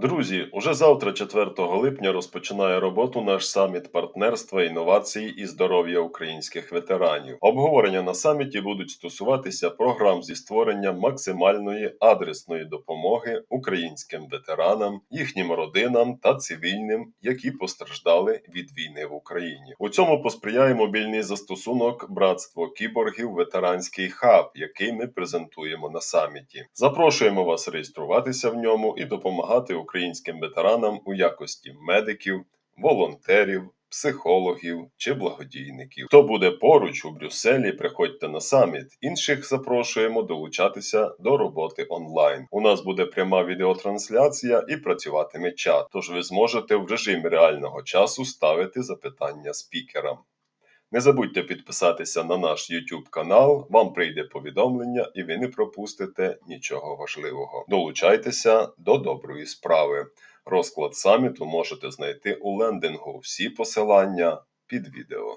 Друзі, уже завтра, 4 липня, розпочинає роботу наш саміт партнерства, інновацій і здоров'я українських ветеранів. Обговорення на саміті будуть стосуватися програм зі створення максимальної адресної допомоги українським ветеранам, їхнім родинам та цивільним, які постраждали від війни в Україні. У цьому посприяє мобільний застосунок Братство кіборгів ветеранський хаб, який ми презентуємо на саміті. Запрошуємо вас реєструватися в ньому і допомагати українським ветеранам у якості медиків, волонтерів. Психологів чи благодійників. Хто буде поруч у Брюсселі, приходьте на саміт. Інших запрошуємо долучатися до роботи онлайн. У нас буде пряма відеотрансляція і працюватиме чат. Тож ви зможете в режимі реального часу ставити запитання спікерам. Не забудьте підписатися на наш YouTube канал, вам прийде повідомлення і ви не пропустите нічого важливого. Долучайтеся до доброї справи. Розклад саміту можете знайти у лендингу. Всі посилання під відео.